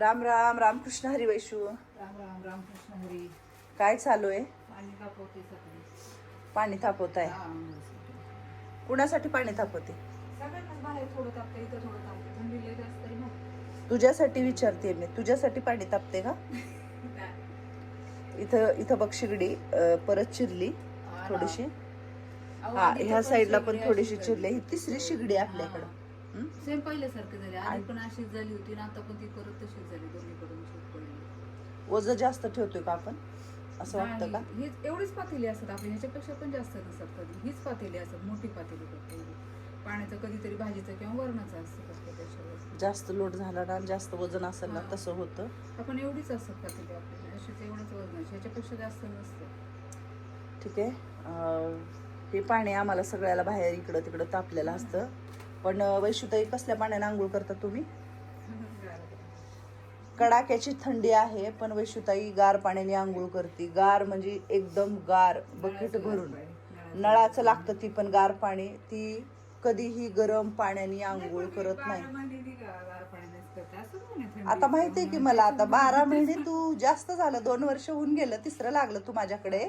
राम राम रामकृष्ण हरी वैशू राम राम रामकृष्ण हरी. काय चालू आहे? पाणी तापवते सकाळी पाणी तापवत आहे. कुणासाठी पाणी तापवते? तुझ्यासाठी विचारते मी. तुझ्यासाठी पाणी तापते का? इथं इथं बघ शिगडी परत चिरली थोडीशी. हा ह्या साईडला पण थोडीशी चिरली. ही तिसरी शिगडी आपल्याकडं? सेम पहिल्यासारखं झाली. आधी पण अशीच झाली होती ना आता पण ती परत तशीच झाली सूट पडली. वजन जास्त ठेवतोय का आपण? असं वाटतं का? हीच एवढीच पातेली असतात आपल्या ह्याच्यापेक्षा पण जास्त नसतात कधी. हीच पातेली असतात. मोठी पातेली. पाण्याचं कधीतरी भाजीचं किंवा वरणाचं असतं फक्त त्याच्यावर जास्त लोड झाला ना जास्त वजन असेल ना तसं होतं. आपण एवढीच असतात पातेली आपल्याला अशीच एवढंच वजन ह्याच्यापेक्षा जास्त नसतं. ठीक आहे. हे पाणी आम्हाला सगळ्याला बाहेर इकडं तिकडं तापलेलं असतं. पण वैशुताई कसल्या पाण्याने आंघोळ करता तुम्ही? कडाक्याची थंडी आहे पण वैशुताई गार पाण्याने आंघोळ करते. गार म्हणजे एकदम गार बकेट भरून. नळाचं लागतं ती पण गार पाणी. ती कधीही गरम पाण्याने आंघोळ करत नाही. आता माहितीये की मला आता बारा महिने तू जास्त झालं. दोन वर्ष होऊन गेलं तिसरं लागलं तू माझ्याकडे.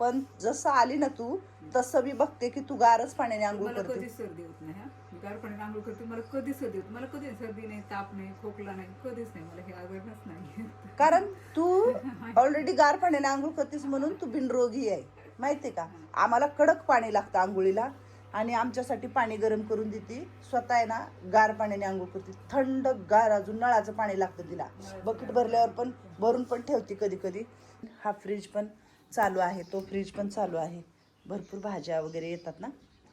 पण जसं आली ना तू तसं मी बघते की तू गारच पाण्याने आंघोळ करते. सर्दी होत नाही मी गार पाण्याने आंघोळ करते. मला कधीच सर्दी होत मला कधीच सर्दी नाही ताप नाही खोकला नाही कधीच नाही मला हे आजारच नाही. कारण तू ऑलरेडी गार पाण्याने आंघोळ करतेस म्हणून तू बिनरोगी आहे. माहितीये का? आम्हाला कडक पाणी लागतं आंघोळीला आणि आमच्यासाठी पाणी गरम करून देते. स्वतः आहे ना गार पाण्याने आंघोळ करते. थंड गार अजून नळाचं पाणी लागतं तिला. बकेट भरल्यावर पण भरून पण ठेवते कधी कधी. हा फ्रीज पण चालू आहे तो फ्रीज पण चालू आहे. भरपूर भाज्या वगैरे येतात ना?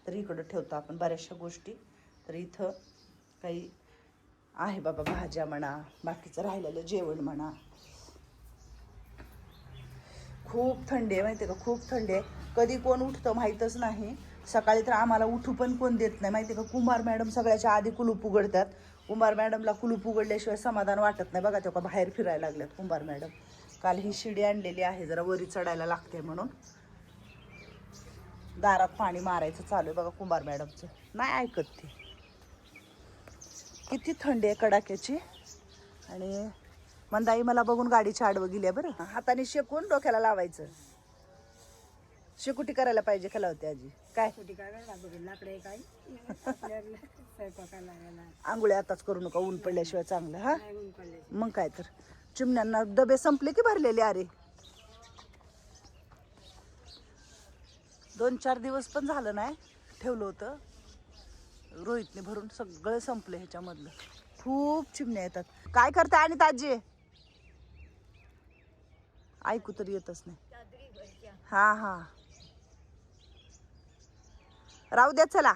तर इकडं ठेवतो आपण बऱ्याचशा गोष्टी. तर इथं काही आहे बाबा भाज्या म्हणा बाकीचं राहिलेलं जेवण म्हणा. खूप थंडी आहे माहिती आहे का? खूप थंडी आहे. कधी कोण उठतं माहीतच नाही. सकाळी तर आम्हाला उठू पण कोण देत नाही माहिती आहे का? कुमार मॅडम सगळ्याच्या आधी कुलूप उघडतात. कुंभार मॅडमला कुलूप उघडल्याशिवाय समाधान वाटत नाही. बघा तेव्हा बाहेर फिरायला लागल्यात कुंभार मॅडम. काल ही शिडी आणलेली आहे जरा वरी चढायला लागते म्हणून. दारात पाणी मारायचं चालू आहे बघा कुंभार मॅडमचं. नाही ऐकत ती. किती थंडी आहे कडाक्याची? आणि मंदाई मला बघून गाडीच्या आडवं गेली बरं. हाताने शेकून डोक्याला लावायचं. शेकुटी करायला पाहिजे खला होती आजी. काय? आंघोळी आताच करू नका ऊन पडल्याशिवाय चांगलं हा? मग काय तर. चिमण्यांना डबे संपले की भरलेले अरे दोन चार दिवस पण झालं नाही ठेवलं होतं. रोहितने भरून सगळं संपलं ह्याच्यामधलं. खूप चिमण्या येतात. काय करताय आणि ताजी ऐकू तर येतच नाही. हा हा. राहू द्या चला.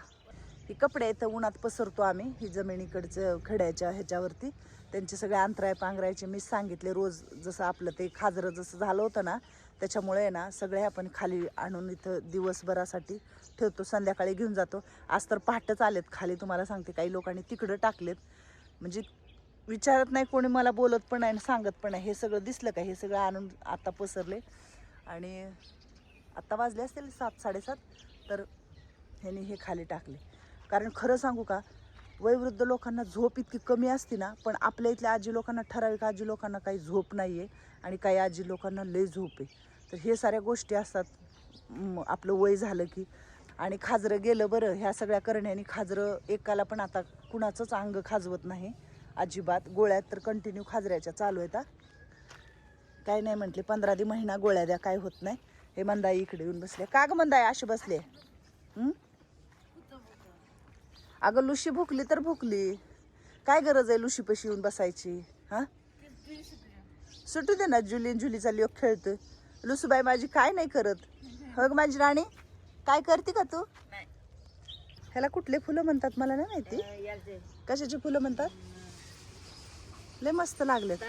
ही कपडे इथं उन्हात पसरतो आम्ही. ही जमिनीकडचं खड्याच्या ह्याच्यावरती. त्यांचे सगळे अंतराय पांघरायचे. मी सांगितले रोज जसं आपलं ते खाजरं जसं झालं होतं ना त्याच्यामुळे ना सगळे आपण खाली आणून इथं दिवसभरासाठी ठेवतो संध्याकाळी घेऊन जातो. आज तर पहाटच आलेत खाली तुम्हाला सांगते काही लोकांनी तिकडं टाकलेत. म्हणजे विचारत नाही कोणी मला बोलत पण नाही आणि सांगत पण नाही. हे सगळं दिसलं का? हे सगळं आणून आत्ता पसरले. आणि आत्ता वाजले असतील सात साडेसात तर ह्यानी हे खाली टाकले. कारण खरं सांगू का वयवृद्ध लोकांना झोप इतकी कमी असते ना पण आपल्या इथल्या आजी लोकांना ठराविक आजी लोकांना काही झोप नाही आहे आणि काही आजी लोकांना लय झोप आहे. तर हे साऱ्या गोष्टी असतात. आपलं वय झालं की. आणि खाजरं गेलं बरं ह्या सगळ्या करण्याने खाजरं एकाला पण आता कुणाचंच अंग खाजवत नाही. अजिबात. गोळ्यात तर कंटिन्यू खाजऱ्याच्या चालू आहेत काय नाही म्हटले पंधरा दि महिना गोळ्या द्या काय होत नाही. हे मंदाई इकडे येऊन बसले का ग मंदाई अशी बसले हं? अगं लुशी भुकली तर भुकली. काय गरज आहे लुशीपाशी येऊन बसायची? हा? सुटू दे ना जुली जुलीचा लोक खेळतोय. लुसूबाई माझी काय नाही करत. हग माझी राणी. काय करते का तू? ह्याला कुठले फुलं म्हणतात मला नाही माहिती. कशाची फुलं म्हणतात? लय मस्त लागलेत.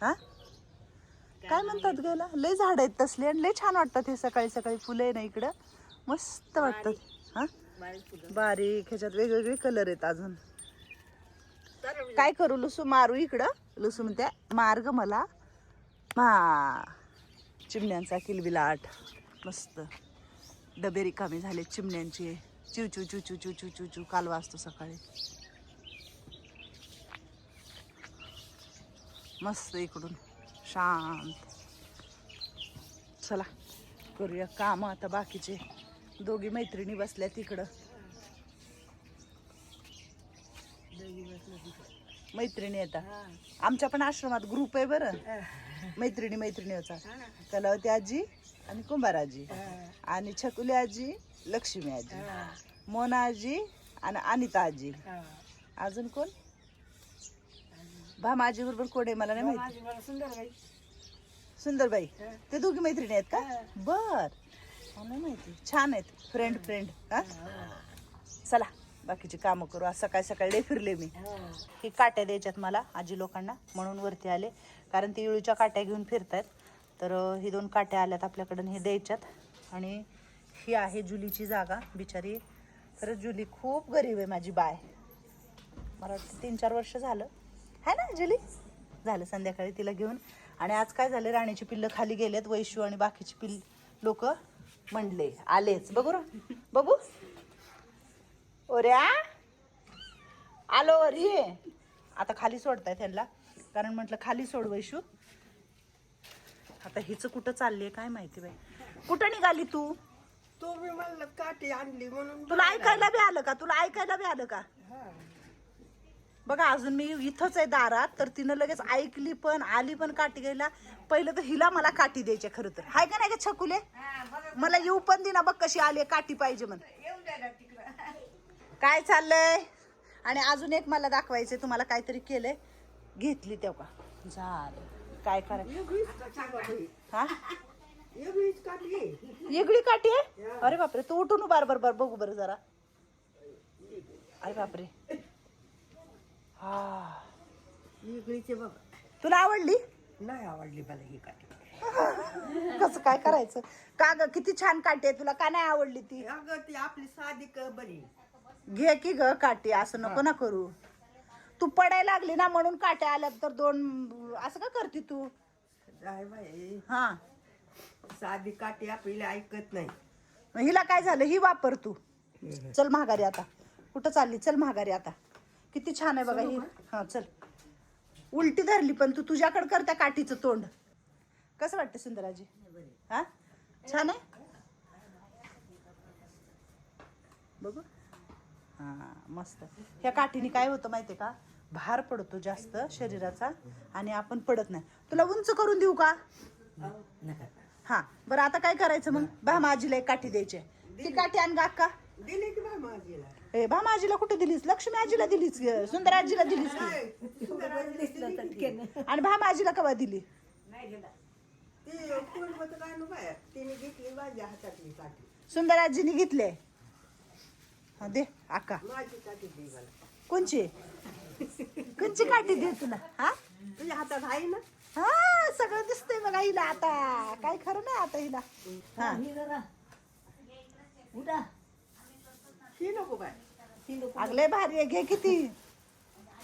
हा? काय म्हणतात गेला लय झाड आहेत तसले आणि लय छान वाटतात हे सकाळी सकाळी फुलं आहे ना इकडं. मस्त वाटतात. हा? बारीक ह्याच्यात वेगवेगळे कलर आहेत अजून. काय करू लुसू मारू इकडं. लुसू म्हणते मार्ग मला. हा. चिमण्यांचा किलबिलाट. मस्त. डबे रिकामे झाले चिमण्यांचे. चिव चिव चिव चिव चिव चिव चिव चिव कालवा असतो सकाळी. मस्त इकडून. शांत. चला. करूया काम आता बाकीचे. दोघी मैत्रिणी बसल्या तिकडं. मैत्रिणी येतात आमच्या पण आश्रमात ग्रुप आहे बरं. मैत्रिणी मैत्रिणीचा कलावती आजी आणि कुंभार आजी आणि छकुली आजी लक्ष्मी आजी. मोना आजी आणि अनिता आजी. अजून कोण? भामा आजी बरोबर कोण आहे? मला नाही माहिती. सुंदरबाई. ते दोघी मैत्रिणी आहेत का? बर. मला माहिती छान आहेत. फ्रेंड फ्रेंड हा? चला बाकीची कामं करू. आज सकाळी सकाळी फिरले मी. ही. काट्या द्यायच्यात मला आजी लोकांना. म्हणून वरती आले. कारण ती इळूच्या काट्या घेऊन फिरतायत. तर ही दोन काट्या आल्यात आपल्याकडून हे द्यायच्यात. आणि ही आहे जुलीची जागा. बिचारी खरंच जुली खूप गरीब आहे माझी बाय. मला वाटतं तीन चार वर्ष झालं. आहे ना जुली? झालं संध्याकाळी तिला घेऊन. आणि आज काय झालं राणीची पिल्लं खाली गेलेत वैशू आणि बाकीची पिल्ल लोक. म्हणले. आलेच. बघू र. बघू. ओऱ्या. आलो अरे आता खाली सोडताय त्यांना कारण म्हटलं खाली सोड वैशू. आता हिचं कुठं चालली काय माहिती बाई. कुठं निघाली तू? तो मी म्हणलं काठी आणली म्हणून तुला ऐकायला बी आलं का? तुला ऐकायला बी आलं का? बघा अजून मी इथंच आहे दारात तर तिनं लगेच ऐकली पण आली पण काठी घ्यायला. पहिलं तर हिला मला काठी द्यायची खरं तर. हाय का नाही का छकुले? मला येऊ पण दे ना बघ कशी आली काठी पाहिजे म्हण. काय चाललंय? आणि अजून एक मला दाखवायचंय तुम्हाला काहीतरी केलंय. घेतली तेव्हा. झालं. काय करायचं? हा? एवढीच काठी आहे. वेगळी काठी आहे? अरे बापरे तू उठून बर बर बघू बरं जरा. अरे बापरे. हा. बघा. तुला आवडली? नाही आवडली मला ही काठी. कसं काय करायचं? का ग किती छान काठी आहे तुला? का नाही आवडली ती? अगं ती आपली साधी क बरी. घे की ग काठी असं नको ना करू. तू पडायला लागली ना म्हणून काट्या आल्यात तर दोन असं का करते तू? जाय बाई. हा. साधी काठी आपल्याला ऐकत नाही. मग हिला काय झालं? ही वापर तू. चल महागारी आता. कुठं चालली? चल महागारी आता. किती छान आहे बघा ही. हा चल. उलटी धरली पण तू तुझ्याकडे कर त्या काठीचं तोंड. कसं वाटतं सुंदराजी? हा? छान आहे? बघू. हा मस्त. ह्या काठीने काय होतं माहितीये का? भार पडतो जास्त शरीराचा आणि आपण पडत नाही. तुला उंच करून देऊ का? हा बरं आता काय करायचं मग? भामा आजीला एक काठी द्यायची. ती काठी आण गा का दिली की बा माझीला? ए भामा आजीला कुठे दिलीस? लक्ष्मी आजीला दिलीस की? सुंदर आजीला दिलीस की? आणि भामा आजीला कवा दिली? ती पूर्वत काय नु बाय? तिने घेतली माझ्या हातातली काठी सुंदर आजीने घेतले. हा दे आका. माझी काठी दे मला. कोणची? कोणची काठी दे तुला? हा? तुझ्या हातात आहे ना? हा सगळं दिसतंय बघा हिला आता. काय खरं नाही आता हिला. हा ही नको बाय ही नको अगले भारी आहे. घे किती?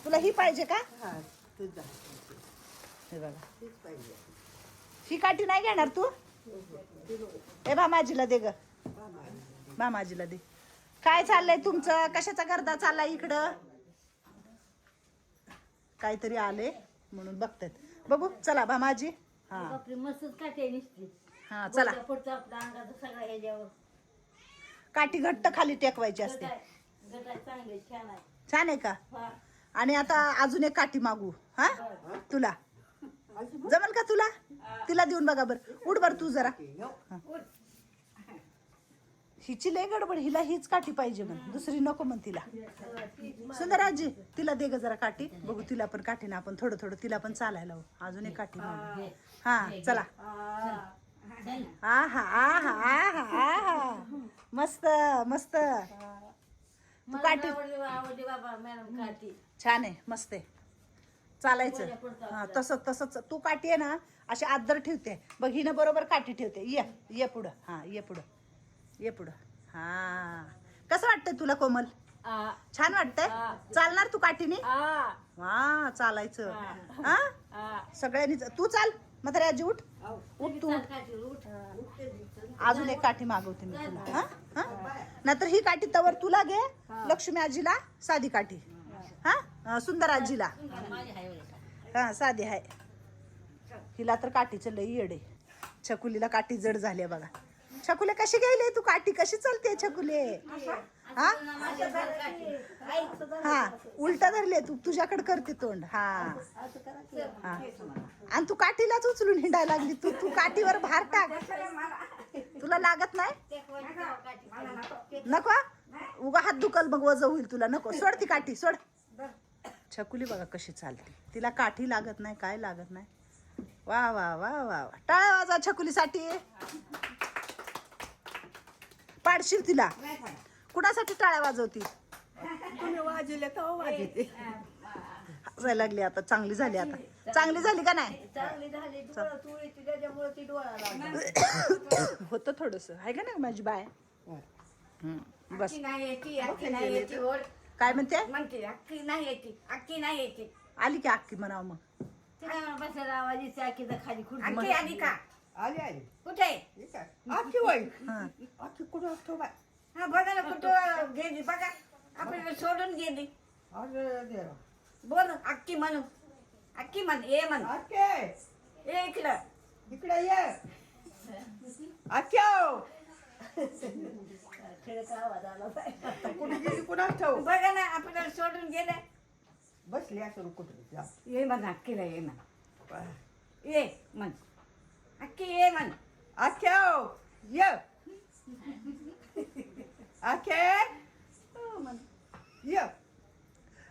तुला ही पाहिजे का? हा तुझा हे बघा. तीच पाहिजे. ही काठी नाही घेणार तू? ए भामाजीला दे ग. बा माझी भामाजीला दे. काय चाललंय तुमचं? कशाचा गर्दा चाललाय इकडं? काहीतरी आले म्हणून बघतायत. बघू चला भामाजी हा. बापरे मस्तच काटे नुसती. हा चला. पडतो आपला अंगाचा सगळा ह्याच्यावर. काठी घट्ट खाली टेकवायची असते. छान आहे. का? आणि आता अजून एक काठी मागू हा? तुला. जमल का तुला? तिला देऊन बघा बर. उठ बर तू जरा. हिची लय गडबड हिला हीच काठी पाहिजे म्हण. दुसरी नको म्हण तिला. सुंदर आजी तिला दे ग जरा काठी. बघू तिला पण काठीने आपण थोडं थोडं. तिला पण चालायला अजून एक काठी मागू. हा. चला. चल. आहा आहा आहा आहा. मस्त मस्त. तू काठी आवडली आवडली बाबा मॅडम काठी. छान आहे मस्त आहे. चालायचं. हा तसं तसंच. तू काठी आहे ना अशी आदर ठेवते. बघ हिनं बरोबर काठी ठेवते. ये ये पुढं. हा ये पुढं. ये पुढं. हा. कसं वाटतंय तुला कोमल? छान वाटतंय. चालणार तू काठीने? हा चालायचं. हा सगळ्यांनी तू चाल. म्हातारी आजी उठ. उठ तू उठ. अजून एक काठी मागवते मी तुला. हा? हा? नाहीतर ही काठी तवर तुला घे लक्ष्मी आजीला साधी काठी. हा? सुंदर आजीला. हा साधी आहे हिला तर काठीचं लई येडे. छकुलीला काठी जड झाली बघा. छकुले कशी गेले तू काठी? कशी चालते छकुले? हा? हा उलटा धरले तू. तुझ्याकडे करते तोंड. हा. आणि तू काठीलाच उचलून हिंडायला लागली तू. तू काठीवर भार टाक. तुला लागत नाही? नको उगा हात दुखल मग वज होईल तुला नको. सोड ती काठी सोड. छकुली बघा कशी चालते. तिला काठी लागत नाही काय लागत नाही. वा वा वा वा वा. टाळ्या वाजा छकुलीसाठी. पाडशील तिला. कुणासाठी टाळ्या वाजवती? तुम्ही वाजले तर वाजते हसायला लागली आता. चांगली झाली आता. चांगली झाली. का नाही? चांगली झाली. तू त्याच्यामुळे ती डोळा लागला. होतं थोडस. आहे का नाही माझी बाय? हम्म, बस. अक्की नाही येते अक्की नाही येते ओढ. काय म्हणते? म्हणते अक्की नाही येते अक्की नाही येते. आली की अक्की म्हणावं मग. खाली खुर्ची आली का? आली आली. कुठे आहे? हे हा. कुठं असतो बाय? हा बघा ना कुठं गेली बघा. आपल्याला सोडून गेली. अरे देवा. बोल अक्की म्हणू. अक्की म्हण ये म्हण. आखे ये इकडं. इकडे ये. आला पाहिजे. कुठे गेली कुणा ठेव बघा ना आपल्याला सोडून गेले. बसली असं कुठे जा. ये म्हण अक्कीला ये म्हण. ये म्हण. अक्की ये म्हण. आख्याव ये. आखे ये.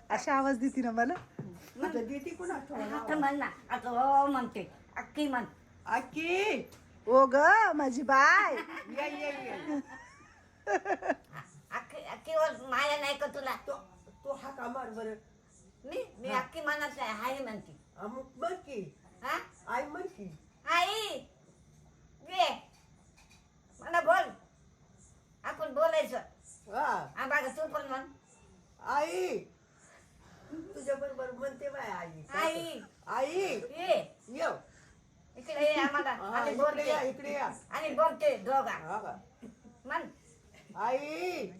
अशा आवाज देते ना मला? आता देते कुणा आता ठेव म्हण ना. आता हो म्हणते. अक्की म्हण. आखी ओ ग माझी बाय. ये ये ये. अक्की अक्कीवर माया नाही का तुला? तो तो हा कामार बरं? मी? मी अक्की म्हणत नाही हाय म्हणते. अमुक म्हण की. हा? आई म्हण की आई ये. मला बोल. आपण बोलायचं. हा. हा बघा तू पण म्हण. आई तुझ्या बरोबर म्हणते बाय आई. आई. आई. ये. इकडे ये आम्हाला. हा, आणि इकडे या इकडे या. आणि बोलते दोघा. हा का? म्हण आई.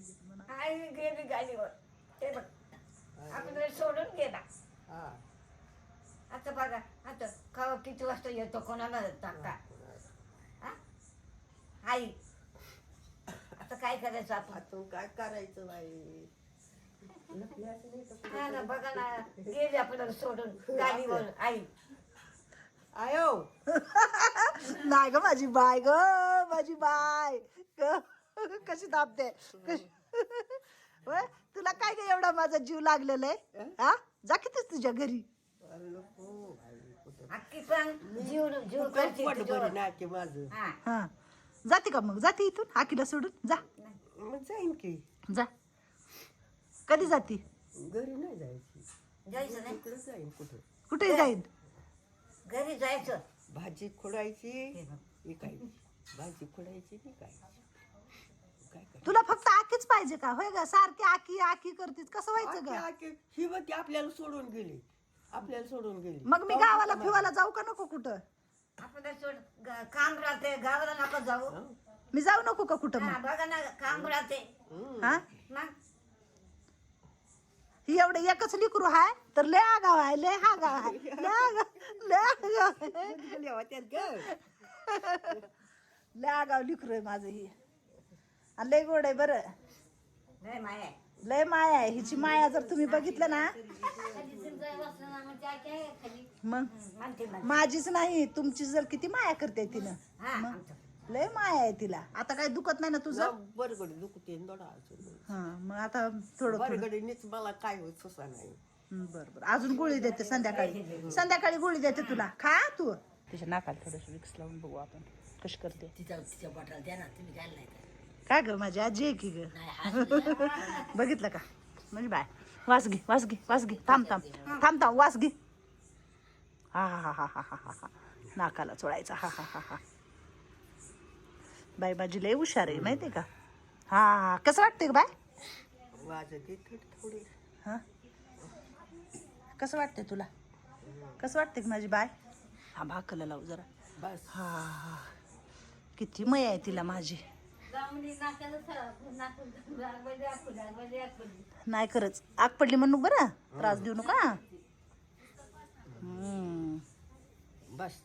आई गेली गाडीवर. ते बघ. आपल्याला सोडून गेला हा. आता बघा आता कवा किती वाजता येतो कोणाला हा? आई. आता काय करायचं आपण? आता काय करायचं बाई? हा ना बघा ना गेली आपल्याला सोडून गाडीवर आई. आयो. नाही ग माझी बाय ग माझी बाय. ग कशी दाबते होय? तुला काय ग एवढा माझा जीव लागलेला आहे? हा? जा कितीच तुझ्या घरी. जीव जीव करते पोट तुझ्यावर. नाके माझं. हा. हा. जाते का मग? जाते इथून? आकीला सोडून? जा. मग जाईन की. जा. कधी जाती? घरी नाही जायची. जायचं नाही? इकडे जाईन कुठं? कुठे जाईन? घरी जायचं. भाजी खोडायची विकायची भाजी खोडायची विकायची काय करायचं? तुला फक्त आकीच पाहिजे का? होय ग? सारखी आकी आकी करतीस. कसं व्हायचं आखे, ग? आखे. ही मग ती आपल्याला सोडून गेली. आपल्याला सोडून गेली. मग मी गावाला फिवायला जाऊ का नको कुठं? सोड. ग- काम राहते गावाला नका जाऊ. मी जाऊ नको का कुठं हा मग? बघा ना काम राहते हम्म. हा? मग? ही एवढं एकच लिकरू हाय तर लय आगाव आहे लय हा गाव आहे लय आगाव लय आगाव आहे. लय आगाव लिकरू आहे माझं ही. आणि लय गोड आहे बरं. लय माया आहे हिची माया जर तुम्ही बघितलं ना मग माझीच नाही तुमची जर किती माया करते तिनं मग? लय माया आहे तिला. आता काय दुखत नाही ना तुझं? बरगड दुखते हा मग आता थोडं थोडं. बरगडीनेच मला काय होत नाही. बरं बरं. अजून गोळी देते संध्याकाळी. संध्याकाळी गोळी देते तुला. खा तू. तिच्या नाकाला थोडस विक्स लावून बघू आपण. कश करते? काय कर माझी आजी आहे की ग? बघितलं का? म्हणजे बाय. वास घे वास घे वास घे. थांब थांब. थांब थांब. वास घे. हा हा हा हा हा हा हा. नाकाला चोळायचा. हा हा हा हा. बाई माझी लय हुशार आहे माहितीये का? हा हा. कसं वाटतंय ग बाय वाजत थोडी हा? कसं वाटतंय तुला? कसं वाटतंय की माझी बाय हा भाकला लावू जरा. बस. हा हा. किती मय आहे तिला माझी. नाही खरंच. आग पडली म्हणून बरं? त्रास देऊ नका? हम्म. बस.